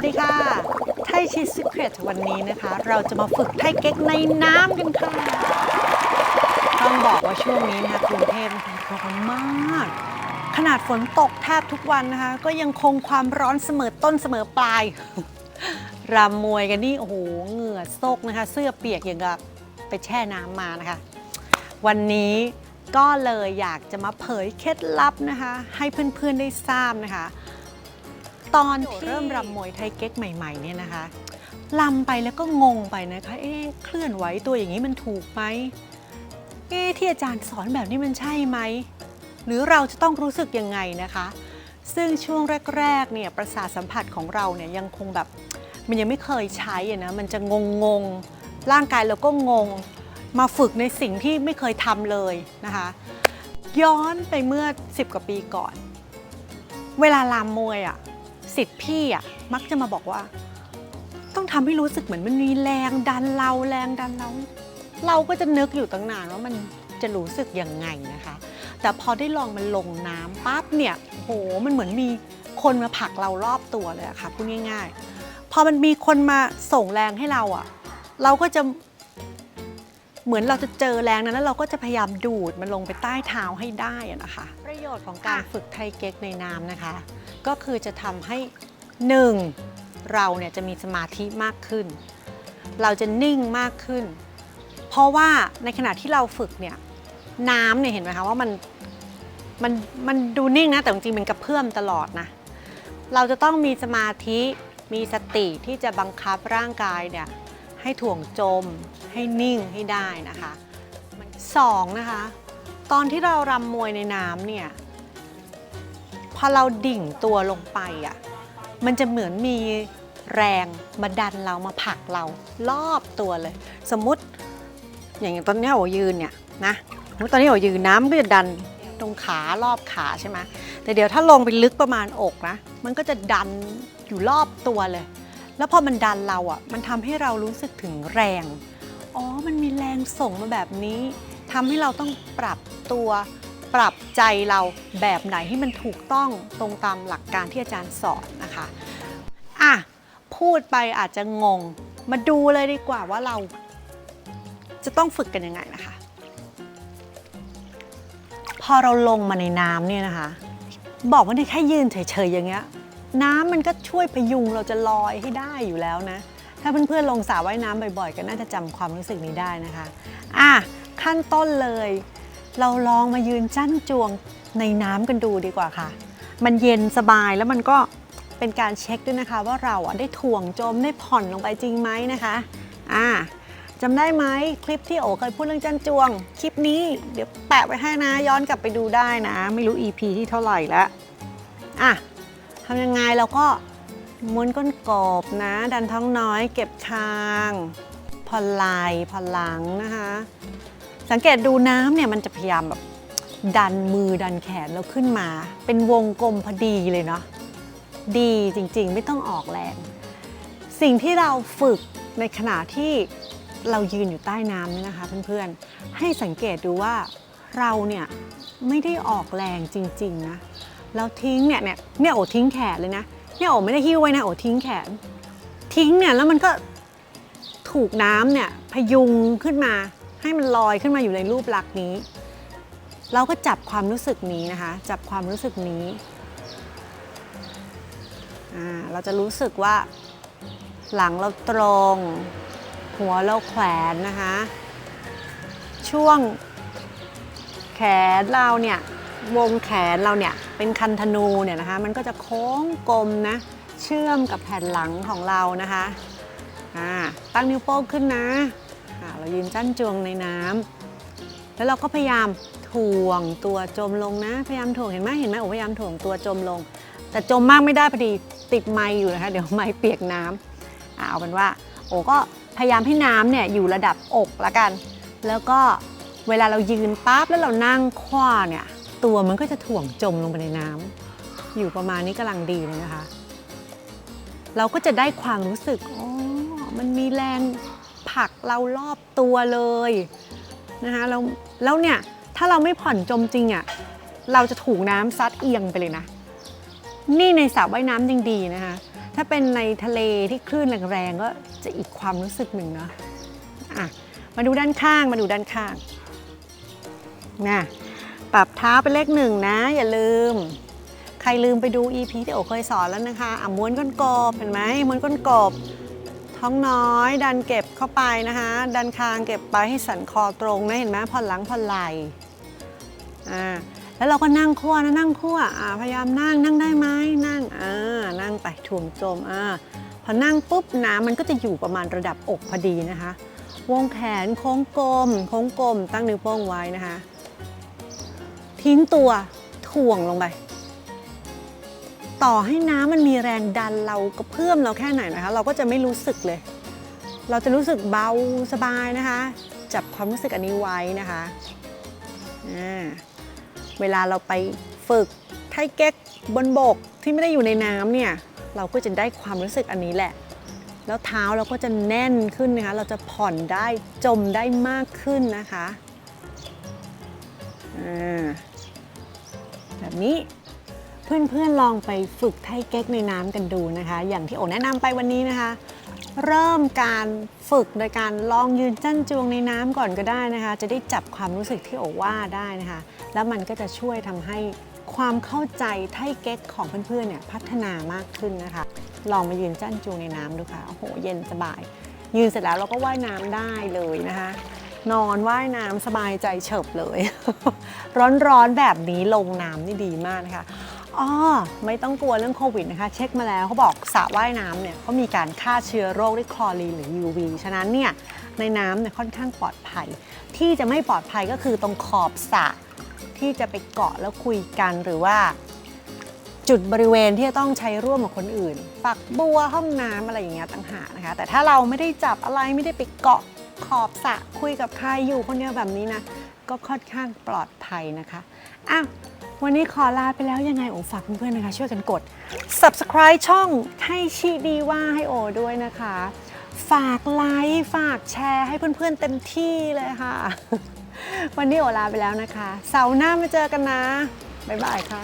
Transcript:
วัสดีค่ะ ไทยชีส e เ r e t วันนี้นะคะ เราจะมาฝึกไทยเก๊กในน้ำกันค่ะ ต้องบอกว่าช่วงนี้นะคะกรุงเทพร้อนมาก ขนาดฝนตกแทบทุกวันนะคะ ก็ยังคงความร้อนเสมอต้นเสมอปลายรำมวยกันนี่ โอ้โห เหงื่อซกนะคะ เสื้อเปียกอย่างกับไปแช่น้ำมานะคะ วันนี้ก็เลยอยากจะมาเผยเคล็ดลับนะคะ ให้เพื่อนๆได้ทราบนะคะ ตอนที่เริ่มรำมวยไทยเก๊กใหม่ๆเนี่ยนะคะรำไปแล้วก็งงไปนะคะ เอ๊ะเคลื่อนไหวตัวอย่างนี้มันถูกไหมเอ๊ะที่อาจารย์สอนแบบนี้มันใช่ไหม หรือเราจะต้องรู้สึกยังไงนะคะ ซึ่งช่วงแรกๆเนี่ยประสาทสัมผัสของเราเนี่ยยังคงแบบมันยังไม่เคยใช้อะนะมันจะงงงๆร่างกายเราก็งง มาฝึกในสิ่งที่ไม่เคยทำเลยนะคะ ย้อนไปเมื่อ 10 กว่าปีก่อน เวลาลามมวยอะ สิทธิ์พี่อะมักจะมาบอกว่า ต้องทำให้รู้สึกเหมือนมันมีแรงดันเราแรงดันเรา เราก็จะนึกอยู่ตั้งนานว่ามันจะรู้สึกยังไงนะคะ แต่พอได้ลองมันลงน้ำปั๊บเนี่ยโหมันเหมือนมีคนมาผลักเรารอบตัวเลยอะค่ะพูดง่าย ๆ พอมันมีคนมาส่งแรงให้เราอะเราก็จะเหมือนเราจะเจอแรงนั้นแล้วเราก็จะพยายามดูดมันลงไปใต้เท้าให้ได้อะนะคะ ประโยชน์ของการฝึกไทเก๊กในน้ำนะคะ ก็คือจะทำให้หนึ่งเราเนี่ยจะมีสมาธิมากขึ้น เราจะนิ่งมากขึ้น เพราะว่าในขณะที่เราฝึกเนี่ยน้ำเนี่ยเห็นไหมคะว่ามันมันมันดูนิ่งนะแต่จริงๆมันกระเพื่อมตลอดนะ เราจะต้องมีสมาธิมีสติที่จะบังคับร่างกายเนี่ยให้ถ่วงจม ให้นิ่งให้ได้นะคะสองนะคะ ตอนที่เรารำมวยในน้ำเนี่ย พอเราดิ่งตัวลงไปอะมันจะเหมือนมีแรงมาดันเรามาผลักเรารอบตัวเลย สมมติอย่างตอนนี้ยโอยืนเนี่ยนะตอนนี้โอยืนน้ำก็จะดันตรงขารอบขาใช่ไหมแต่เดี๋ยวถ้าลงไปลึกประมาณอกนะ มันก็จะดันอยู่รอบตัวเลย แล้วพอมันดันเราอะ มันทำให้เรารู้สึกถึงแรง อ๋อ มันมีแรงส่งมาแบบนี้ทำให้เราต้องปรับตัว ปรับใจเราแบบไหนให้มันถูกต้องตรงตามหลักการที่อาจารย์สอนนะคะอะพูดไปอาจจะงง มาดูเลยดีกว่าว่าเราจะต้องฝึกกันยังไงนะคะ พอเราลงมาในน้ำเนี่ยนะคะ บอกว่าเนี่ยแค่ยืนเฉยๆอย่างเงี้ยน้ำมันก็ช่วยพยุงเราจะลอยให้ได้อยู่แล้วนะ ถ้าเพื่อนๆลงสระว่ายน้ำบ่อยๆ ก็น่าจะจำความรู้สึกนี้ได้นะคะ อะขั้นต้นเลย เราลองมายืนจั่นจวงในน้ำกันดูดีกว่าค่ะ มันเย็นสบายแล้วมันก็เป็นการเช็คด้วยนะคะว่าเราอะได้ถ่วงจมได้ผ่อนลงไปจริงไหมนะคะอ่าจำได้ไหมคลิปที่โอเคยพูดเรื่องจั่นจวง คลิปนี้เดี๋ยวแปะไว้ให้นะย้อนกลับไปดูได้นะ ไม่รู้ EP ที่เท่าไหร่แล้วอะทำยังไงเราก็ม้วนก้นกบนะ ดันท้องน้อยเก็บคางผ่อนไหล่ผ่อนหลังนะคะ สังเกตดูน้ำเนี่ยมันจะพยายามแบบดันมือดันแขนเราขึ้นมา เป็นวงกลมพอดีเลยเนาะดีจริงๆ ไม่ต้องออกแรง สิ่งที่เราฝึกในขณะที่เรายืนอยู่ใต้น้ำเนี่ยนะคะเพื่อนๆ ให้สังเกตดูว่าเราเนี่ยไม่ได้ออกแรงจริงๆนะเราทิ้งเนี่ยเนี่ยเนี่ยโอทิ้งแขนเลยนะเนี่ยโอไม่ได้หิ้วไว้นะโอทิ้งแขน ทิ้งเนี่ยแล้วมันก็ถูกน้ำเนี่ยพยุงขึ้นมา ให้มันลอยขึ้นมาอยู่ในรูปลักษณ์นี้ เราก็จับความรู้สึกนี้นะคะ จับความรู้สึกนี้ เราจะรู้สึกว่า หลังเราตรง หัวเราแขวนนะคะ ช่วงแขนเราเนี่ยวงแขนเราเนี่ยเป็นคันธนูเนี่ยนะคะ มันก็จะโค้งกลมนะ เชื่อมกับแผ่นหลังของเรานะคะตั้งนิ้วโป้งขึ้นนะ อะ เรายืนจั่นจวงในน้ำแล้วเราก็พยายามถ่วงตัวจมลงนะ พยายามถ่วงเห็นไหมเห็นไหมโอ้พยายามถ่วงตัวจมลง แต่จมมากไม่ได้พอดีติดไม้อยู่นะคะ เดี๋ยวไม้เปียกน้ำอะเอาเป็นว่า โอ้ก็พยายามให้น้ำเนี่ยอยู่ระดับอกละกัน แล้วก็เวลาเรายืนปั๊บแล้วเรานั่งคว้าเนี่ยตัวมันก็จะถ่วงจมลงไปในน้ำอยู่ประมาณนี้กำลังดีเลยนะคะ เราก็จะได้ความรู้สึกอ๋อมันมีแรง ผักเรารอบตัวเลยนะคะแล้วแล้วเนี่ยถ้าเราไม่ผ่อนจมจริงอะ่ะเราจะถูกน้ำซัดเอียงไปเลยนะ นี่ในสระว่ายน้ำยังดีนะคะ ถ้าเป็นในทะเลที่คลื่นแรงๆก็จะอีกความรู้สึกหนึ่งเนาะอะมาดูด้านข้างมาดูด้านข้างนะปรับเท้าเป็นเลขหนึ่งนะ อย่าลืม ใครลืมไปดู EP ที่โอเคยสอนแล้วนะคะอะม้วนก้นกบเห็นไหมม้วนก้นกบ ท้องน้อยดันเก็บเข้าไปนะคะ ดันคางเก็บไปให้สันคอตรงนะเห็นไหมผ่อนหลังผ่อนไหล่อ่าแล้วเราก็นั่งคั่วนะนั่งคั่วอ่าพยายามนั่งนั่งได้ไหมนั่งอ่านั่งไปถ่วงจมอ่าพอนั่งปุ๊บน้ำมันก็จะอยู่ประมาณระดับอกพอดีนะคะ วงแขนโค้งกลมโค้งกลมตั้งนิ้วโป้งไว้นะคะ ทิ้งตัวถ่วงลงไป ต่อให้น้ำมันมีแรงดันเรากระเพื่อมเราแค่ไหนนะคะเราก็จะไม่รู้สึกเลย เราจะรู้สึกเบาสบายนะคะ จับความรู้สึกอันนี้ไว้นะคะเวลาเราไปฝึกไทเก๊กบนบกที่ไม่ได้อยู่ในน้ำเนี่ยเราก็จะได้ความรู้สึกอันนี้แหละ แล้วเท้าเราก็จะแน่นขึ้นนะคะ เราจะผ่อนได้จมได้มากขึ้นนะคะแบบนี้ เพื่อนๆลองไปฝึกไทเก๊กในน้ำกันดูนะคะ อย่างที่โอแนะนำไปวันนี้นะคะ เริ่มการฝึกโดยการลองยืนจั่นจวงในน้ำก่อนก็ได้นะคะ จะได้จับความรู้สึกที่โอว่าได้นะคะ แล้วมันก็จะช่วยทำให้ความเข้าใจไทเก๊กของเพื่อนๆเนี่ยพัฒนามากขึ้นนะคะ ลองมายืนจั่นจวงในน้ำดูค่ะโอ้โหเย็นสบาย ยืนเสร็จแล้วเราก็ว่ายน้ำได้เลยนะคะนอนว่ายน้ำสบายใจเฉิบเลย ร้อนๆแบบนี้ลงน้ำนี่ดีมากนะคะ อ๋อไม่ต้องกลัวเรื่องโควิดนะคะ เช็คมาแล้วเขาบอกสระว่ายน้ำเนี่ยเขามีการฆ่าเชื้อโรคด้วยคลอรีนหรือ UV ฉะนั้นเนี่ยในน้ำเนี่ยค่อนข้างปลอดภัย ที่จะไม่ปลอดภัยก็คือตรงขอบสระที่จะไปเกาะแล้วคุยกันหรือว่า จุดบริเวณที่จะต้องใช้ร่วมกับคนอื่น ฝักบัวห้องน้ำอะไรอย่างเงี้ยต่างหากนะคะ แต่ถ้าเราไม่ได้จับอะไรไม่ได้ไปเกาะขอบสระคุยกับใครอยู่คนเดียวแบบนี้นะก็ค่อนข้างปลอดภัยนะคะอ้าว วันนี้ขอลาไปแล้วยังไงโอฝากเพื่อนๆนะคะ ช่วยกันกด subscribe ช่องให้ชีดีว่าให้โอด้วยนะคะ ฝากไลค์ฝากแชร์ให้เพื่อนๆเต็มที่เลยค่ะ วันนี้โอลาไปแล้วนะคะ เสาร์หน้ามาเจอกันนะ บ๊ายบายค่ะ